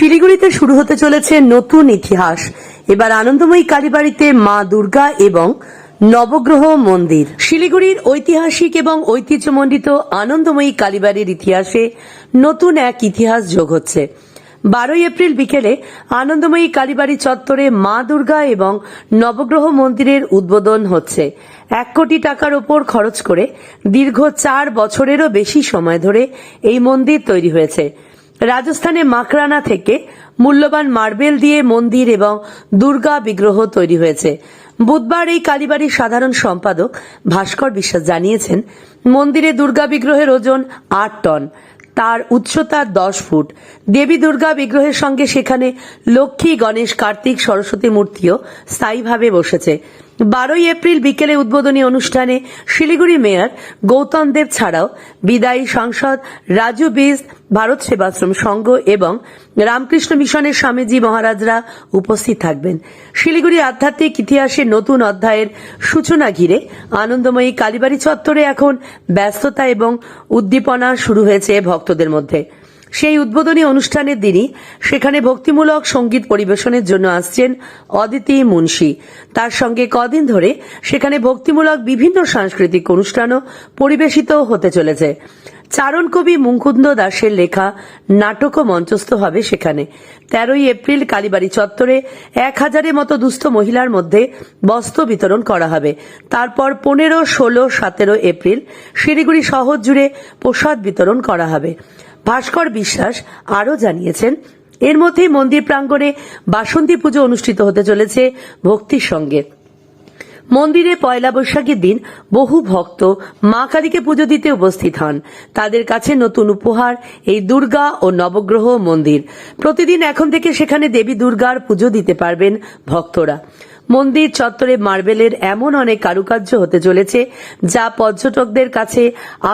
শিলিগুড়িতে শুরু হতে চলেছে নতুন ইতিহাস। এবার আনন্দময়ী কালীবাড়িতে মা দুর্গা এবং নবগ্রহ মন্দির। শিলিগুড়ির ঐতিহাসিক এবং ঐতিহ্যমণ্ডিত আনন্দময়ী কালীবাড়ির ইতিহাসে নতুন এক ইতিহাস যোগ হচ্ছে। বারোই এপ্রিল বিকেলে আনন্দময়ী কালীবাড়ি চত্বরে মা দুর্গা এবং নবগ্রহ মন্দিরের উদ্বোধন হচ্ছে। এক কোটি টাকার ওপর খরচ করে দীর্ঘ চার বছরেরও বেশি সময় ধরে এই মন্দির তৈরি হয়েছে। রাজস্থানে মাকরানা থেকে মূল্যবান মার্বেল দিয়ে মন্দির এবং দুর্গা বিগ্রহ তৈরি হয়েছে। বুধবার এই কালীবাড়ির সাধারণ সম্পাদক ভাস্কর বিশ্বাস জানিয়েছেন, মন্দিরে দুর্গা বিগ্রহের ওজন আট টন, তার উচ্চতা দশ ফুট। দেবী দুর্গা বিগ্রহের সঙ্গে সেখানে লক্ষ্মী, গণেশ, কার্তিক, সরস্বতী মূর্তিও স্থায়ীভাবে বসেছে। বারোই এপ্রিল বিকেলে উদ্বোধনী অনুষ্ঠানে শিলিগুড়ি মেয়র গৌতম দেব ছাড়াও বিদায়ী সাংসদ রাজু বিজ, ভারত সেবাশ্রম সংঘ এবং রামকৃষ্ণ মিশনের স্বামীজি মহারাজরা উপস্থিত থাকবেন। শিলিগুড়ি আধ্যাত্মিক ইতিহাসের নতুন অধ্যায়ের সূচনা ঘিরে আনন্দময়ী কালীবাড়ি চত্বরে এখন ব্যস্ততা এবং উদ্দীপনা শুরু হয়েছে ভক্তদের মধ্যে। সেই উদ্বোধনী অনুষ্ঠানের দিনই সেখানে ভক্তিমূলক সংগীত পরিবেশনের জন্য আসছেন অদিতি মুন্সি। তার সঙ্গে কদিন ধরে সেখানে ভক্তিমূলক বিভিন্ন সাংস্কৃতিক অনুষ্ঠানও পরিবেশিত হতে চলেছে। চারণ কবি মুকুন্দ দাসের লেখা নাটকও মঞ্চস্থ হবে সেখানে তেরোই এপ্রিল কালীবাড়ি চত্বরে এক হাজারের মতো দুস্থ মহিলার মধ্যে বস্ত্র বিতরণ করা হবে। তারপর পনেরো, ষোলো, সতেরো এপ্রিল শিলিগুড়ি শহর জুড়ে প্রসাদ বিতরণ করা হবে। ভাস্কর বিশ্বাস আরও জানিয়েছেন, এর মধ্যেই মন্দির প্রাঙ্গণে বাসন্তী পুজো অনুষ্ঠিত হতে চলেছে ভক্তির সঙ্গে। মন্দিরে পয়লা বৈশাখের দিন বহু ভক্ত মা কালীকে পুজো দিতে উপস্থিত হন। তাদের কাছে নতুন উপহার, এই দুর্গা ও নবগ্রহ মন্দির। প্রতিদিন এখন থেকে সেখানে দেবী দুর্গার পুজো দিতে পারবেন ভক্তরা। মন্দির চত্বরে মার্বেলের এমন অনেক কারুকার্য হতে চলেছে, যা পর্যটকদের কাছে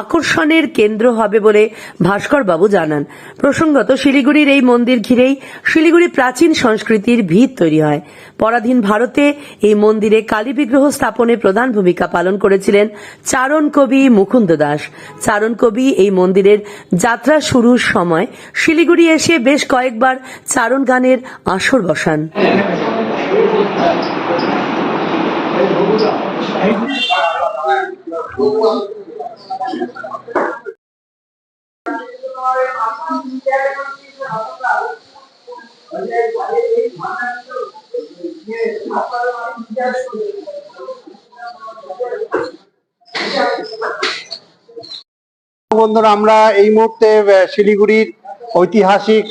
আকর্ষণের কেন্দ্র হবে বলে ভাস্করবাবু জানান। প্রসঙ্গত, শিলিগুড়ির এই মন্দির ঘিরেই শিলিগুড়ি প্রাচীন সংস্কৃতির ভিত তৈরি হয়। পরাধীন ভারতে এই মন্দিরে কালী বিগ্রহ স্থাপনে প্রধান ভূমিকা পালন করেছিলেন চারণ কবি মুকুন্দ দাস। চারণ কবি এই মন্দিরের যাত্রা শুরুর সময় শিলিগুড়ি এসে বেশ কয়েকবার চারণ গানের আসর বসান। বন্ধুরা আমরা এই মুহূর্তে শিলিগুড়ির ঐতিহাসিক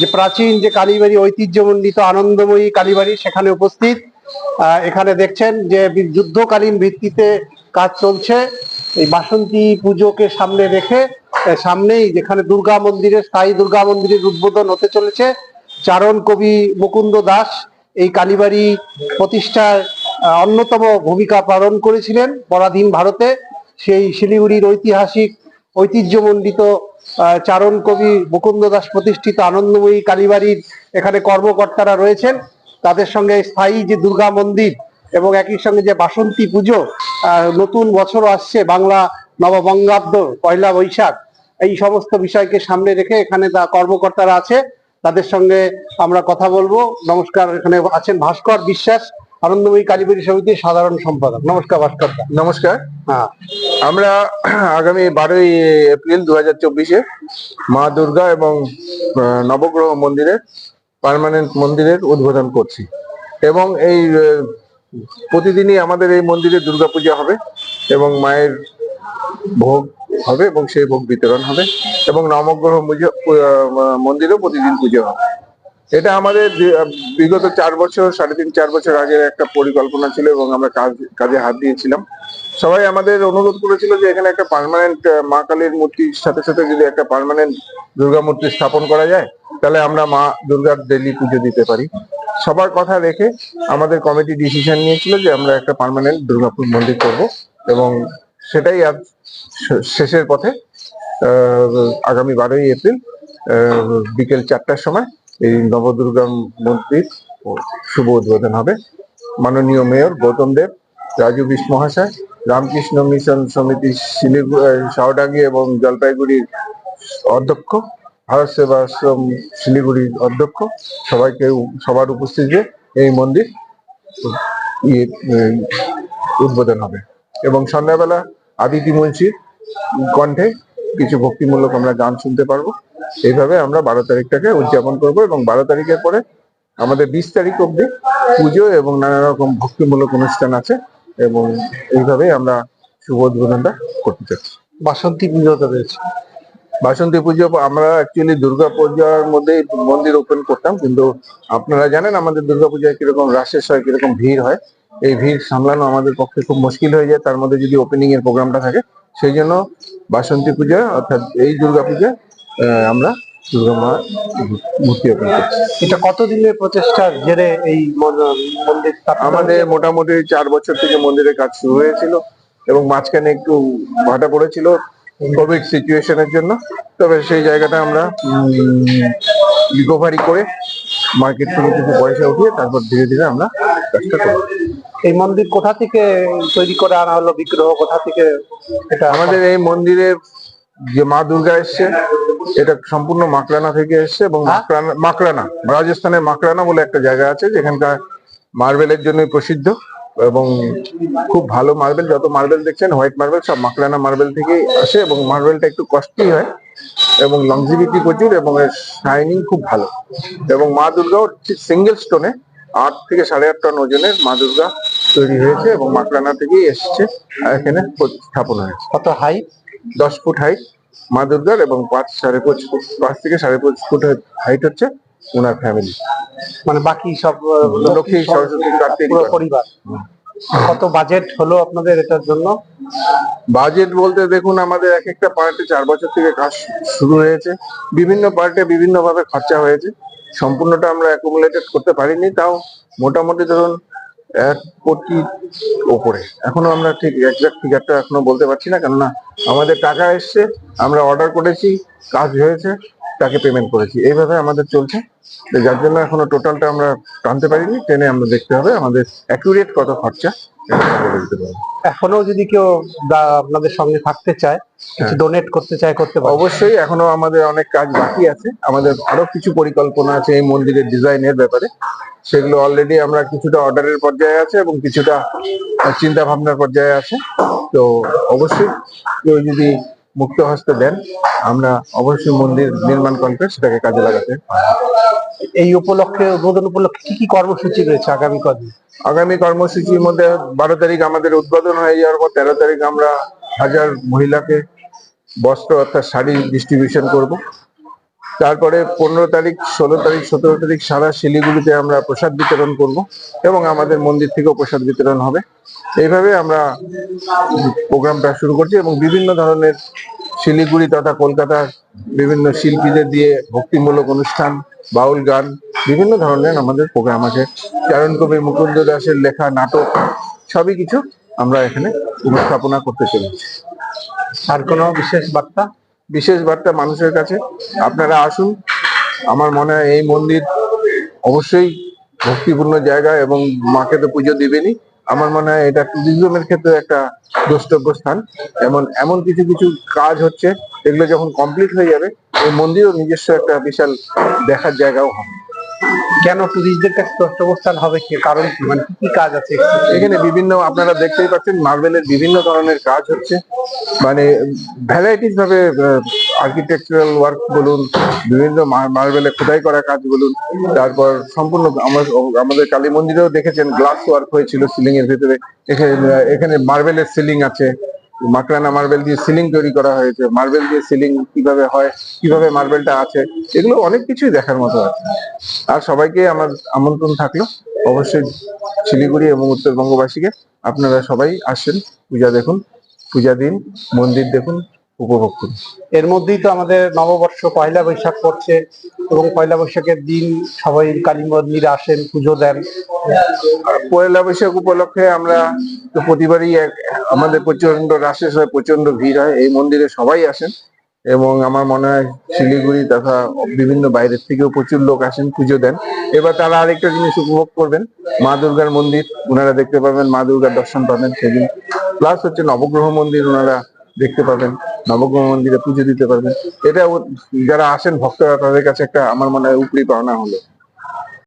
যে প্রাচীন যে কালীবাড়ি ঐতিহ্যমণ্ডিত আনন্দময়ী কালীবাড়ি সেখানে উপস্থিত। এখানে দেখছেন যে যুদ্ধকালীন ভিত্তিতে কাজ চলছে। এই বাসন্তী পুজোকে সামনে রেখে সামনেই যেখানে দুর্গা মন্দিরের স্থায়ী দুর্গা মন্দিরের উদ্বোধন হতে চলেছে, চারণ কবি মুকুন্দ দাস এই কালীবাড়ি প্রতিষ্ঠার অন্যতম ভূমিকা পালন করেছিলেন পরাধীন ভারতে। সেই শিলিগুড়ির ঐতিহাসিক ঐতিহ্যমণ্ডিত চারণ কবি মুকুন্দ দাস প্রতিষ্ঠিত আনন্দময়ী কালীবাড়ির এখানে কর্মকর্তারা রয়েছেন। তাদের সঙ্গে স্থায়ী যে দুর্গা মন্দির এবং একই সঙ্গে যে বাসন্তী পুজো নতুন বছর আসছে বাংলা নববঙ্গাব্দ পয়লা বৈশাখ। এই সমস্ত বিষয়কে সামনে রেখে এখানে তা কর্মকর্তারা আছে। তাদের সঙ্গে আমরা কথা বলব। নমস্কার, এখানে আছেন ভাস্কর বিশ্বাস। আনন্দময়ী কালীবাড়ি সমিতির সাধারণ সম্পাদক। নমস্কার ভাস্কর নমস্কার। হ্যাঁ। আমরা আগামী বারোই এপ্রিল দু হাজার চব্বিশে মা দুর্গা এবং নবগ্রহ মন্দিরের পার্মানেন্ট মন্দিরের উদ্বোধন করছি। এবং এই প্রতিদিনই আমাদের এই মন্দিরে দুর্গাপূজা হবে এবং মায়ের ভোগ হবে এবং সেই ভোগ বিতরণ হবে এবং নবগ্রহ মন্দিরেও প্রতিদিন পুজো হবে। এটা আমাদের বিগত চার বছর, সাড়ে তিন, চার বছর আগের একটা পরিকল্পনা ছিল এবং আমরা কাজ, কাজে হাত দিয়েছিলাম। সবাই আমাদের অনুরোধ করেছিল যে এখানে একটা পার্মানেন্ট মা কালীর মূর্তির সাথে সাথে যদি একটা পারমানেন্ট দুর্গা মূর্তি স্থাপন করা যায়, তাহলে আমরা মা দুর্গার ডেলি পুজো দিতে পারি। সবার কথা রেখে আমাদের কমিটি ডিসিশন নিয়েছিল যে আমরা একটা পার্মানেন্ট দুর্গাপুর মন্দির করব এবং সেটাই আজ শেষের পথে আগামী বারোই এপ্রিল বিকেল চারটার সময় এই নবদুর্গা মন্দির শুভ উদ্বোধন হবে। মাননীয় মেয়র গৌতম দেব, রাজু বিশ মহাশয়, রামকৃষ্ণ মিশন সমিতি শিলিগুড়ি সাওডাঙ্গি এবং জলপাইগুড়ির অধ্যক্ষ, ভারত সেবাশ্রম শিলিগুড়ির অধ্যক্ষ, সবাইকে সবার উপস্থিতিতে এই মন্দির উদ্বোধন হবে। এবং সন্ধ্যাবেলা আদিতি মুন্সির কণ্ঠে কিছু ভক্তিমূলক আমরা গান শুনতে পারব। এইভাবে আমরা বারো তারিখটাকে উদযাপন করব এবং বারো তারিখের পরে আমাদের বিশ তারিখ অবধি পুজো এবং নানা রকম ভক্তিমূলক অনুষ্ঠান আছে এবং এইভাবেই আমরা শুভ উদ্বোধনটা করতে চাচ্ছি। বাসন্তী পুজোতে রয়েছে। বাসন্তী পুজো আমরা অ্যাকচুয়ালি দুর্গা পূজার মধ্যেই মন্দির ওপেন করতাম কিন্তু আপনারা জানেন আমাদের দুর্গা পূজায় কীরকম রাশেস হয় কীরকম ভিড় হয়। এই ভিড় সামলানো আমাদের পক্ষে খুব মুশকিল হয়ে যায়। তার মধ্যে যদি ওপেনিং এর প্রোগ্রামটা থাকে সেই জন্য বাসন্তী পূজা অর্থাৎ এই দুর্গা পূজা আমরা দুর্গা মা মূর্তি ওপেন করছি। এটা কতদিনের প্রচেষ্টার জেরে এই মন্দির আমাদের মোটামুটি চার বছর থেকে মন্দিরের কাজ শুরু হয়েছিল এবং মাঝখানে একটু ভাটা পড়েছিল কোভিড সিচুয়েশনের জন্য। তবে সেই জায়গাটা আমরা রিকভারি করে মার্কেট থেকে কিছু পয়সা উঠিয়ে তারপর ধীরে ধীরে আমরা কাজটা করি এই মন্দির কোথা থেকে তৈরি করে আনা হলো বিগ্রহ কোথা থেকে এটা আমাদের এই মন্দিরের যে মা দুর্গা এসছে এটা সম্পূর্ণ মাকড়ানা থেকে এসছে এবং মাকড়ানা মাকড়ানা রাজস্থানের মাকড়ানা বলে একটা জায়গা আছে যেখানকার মার্বেলের জন্যই প্রসিদ্ধ এবং খুব ভালো মার্বেল যত মার্বেল দেখছেন হোয়াইট মার্বেল সব মাকড়ানা মার্বেল থেকেই আসে এবং মার্বেলটা একটু কস্টলি হয় এবং লংজিভিটি প্রচুর এবং এর শাইনিং খুব ভালো। এবং মা দুর্গাও সিঙ্গেল স্টোনে আট থেকে সাড়ে আট টন ওজনের মা দুর্গা তৈরি হয়েছে এবং মাকড়ানা থেকেই এসছে এখানে স্থাপন হয়েছে। কত হাই দশ ফুট হাইট মা দুর্গার এবং পাঁচ সাড়ে পাঁচ ফুট পাঁচ থেকে সাড়ে পাঁচ ফুট হাইট হচ্ছে ওনার ফ্যামিলি মানে বাকি সব লক্ষ্মী, সরস্বতী, কার্তিক, পরিবার। কত বাজেট হলো আপনাদের এটার জন্য? বাজেট বলতে দেখুন আমাদের এক একটা পার্টে চার বছর থেকে কাজ শুরু হয়েছে। বিভিন্ন পার্টে বিভিন্ন ভাবে খরচা হয়েছে। সম্পূর্ণটা আমরা অ্যাকুমুলেটেড করতে পারিনি তাও মোটামুটি ধরুন এক কোটি ওপরে। এখনও আমরা ঠিক একজাক্ট ফিগারটা এখনও বলতে পারছি না, কেননা আমাদের টাকা এসছে, আমরা অর্ডার করেছি, কাজ হয়েছে, তাকে পেমেন্ট করেছি। এইভাবে আমাদের চলছে। যার জন্য এখনও টোটালটা আমরা টানতে পারিনি, টেনে আমরা দেখতে হবে, আমাদের অ্যাকুরেট কত খরচা বলে দিতে পারব। এখনও যদি কেউ আপনাদের সঙ্গে থাকতে চায় কিছু ডোনেট করতে চায় করতে পারে। অবশ্যই এখনও আমাদের অনেক কাজ বাকি আছে। আমাদের আরও কিছু পরিকল্পনা আছে এই মন্দিরের ডিজাইনের ব্যাপারে। সেগুলো অলরেডি আমরা কিছুটা অর্ডারের পর্যায়ে আছে এবং কিছুটা চিন্তা ভাবনার পর্যায়ে আছে। তো অবশ্যই কেউ যদি মুক্ত হস্তে দেন আমরা অবশ্যই মন্দির নির্মাণ কল্পে সেটাকে কাজে লাগাতে এই উপলক্ষে, উদ্বোধন উপলক্ষে কি কি কর্মসূচি রয়েছে আগামী কদিন? আগামী কর্মসূচির মধ্যে বারো তারিখ আমাদের উদ্বোধন হয়ে যাওয়ার পর তেরো তারিখ আমরা হাজার মহিলাকে বস্ত্র অর্থাৎ শাড়ি ডিস্ট্রিবিউশন করব। তারপরে পনেরো তারিখ, ষোলো তারিখ, সতেরো তারিখ সারা শিলিগুড়িতে আমরা প্রসাদ বিতরণ করব এবং আমাদের মন্দির থেকেও প্রসাদ বিতরণ হবে। এইভাবে আমরা প্রোগ্রামটা শুরু করছি এবং বিভিন্ন ধরনের শিলিগুড়ি তথা কলকাতার বিভিন্ন শিল্পীদের দিয়ে ভক্তিমূলক অনুষ্ঠান বাউল গান, বিভিন্ন ধরনের আমাদের প্রোগ্রাম আছে। চারণ কবি, মুকুন্দ দাসের লেখা, নাটক, সবই কিছু আমরা এখানে উপস্থাপনা করতে চলেছি। আর কোনো বিশেষ বার্তা? বিশেষ বার্তা মানুষের কাছে? আপনারা আসুন। আমার মনে হয় এই মন্দির অবশ্যই ভক্তিপূর্ণ জায়গা এবং মাকে তো পুজো দিবেনই। আমার মনে হয় এটা ট্যুরিজমের ক্ষেত্রে একটা দ্রষ্টব্য স্থান। এমন এমন কিছু কিছু কাজ হচ্ছে, এগুলো যখন কমপ্লিট হয়ে যাবে, এই মন্দিরও নিজস্ব একটা বিশাল দেখার জায়গাও হবে। কেন টুরিস্টদের কাছে অবস্থান হবে কি? কারণ কি মানে কি কাজ আছে? এখানে বিভিন্ন আপনারা দেখতেই পাচ্ছেন মার্বেলের বিভিন্ন ধরনের কাজ হচ্ছে। মানে ভ্যারাইটিস ভাবে আর্কিটেকচারাল ওয়ার্ক বলুন, বিভিন্ন মার্বেলে খোদাই করা কাজ বলুন, তারপর সম্পূর্ণ আমাদের কালী মন্দিরেও দেখেছেন গ্লাস ওয়ার্ক হয়েছিল সিলিং এর ভিতরে। এখানে মার্বেলের সিলিং আছে। মাকড়ানা মার্বেল দিয়ে সিলিং তৈরি করা হয়েছে। মার্বেল দিয়ে সিলিং কীভাবে হয়, কীভাবে মার্বেলটা আছে, এগুলো অনেক কিছুই দেখার মতো আছে। আর সবাইকে আমার আমন্ত্রণ থাকল, অবশ্যই শিলিগুড়ি এবং উত্তরবঙ্গবাসীকে আপনারা সবাই আসেন, পূজা দেখুন, পূজা দিন, মন্দির দেখুন উপভোগ করুন এর মধ্যেই তো আমাদের নববর্ষ পয়লা বৈশাখ পড়ছে এবং পয়লা বৈশাখের দিন সবাই কালী মন্দিরে আসেন, পুজো দেন। পয়লা বৈশাখ উপলক্ষে আমরা তো প্রতিবারই এক- আমাদের প্রচণ্ড রাশেষ হয় প্রচণ্ড ভিড় হয়, এই মন্দিরে সবাই আসেন এবং আমার মনে হয় শিলিগুড়ি তথা বিভিন্ন বাইরের থেকেও প্রচুর লোক আসেন, পুজো দেন। এবার তারা আরেকটা জিনিস উপভোগ করবেন, মা দুর্গার মন্দির ওনারা দেখতে পাবেন, মা দুর্গার দর্শন পাবেন সেদিন। প্লাস হচ্ছে নবগ্রহ মন্দির ওনারা দেখতে পাবেন, নবগ্রহ মন্দিরে পুজো দিতে পারবেন। এটা যারা আসেন ভক্তরা তাদের কাছে একটা, আমার মনে হয় উপরি পাওনা হলো।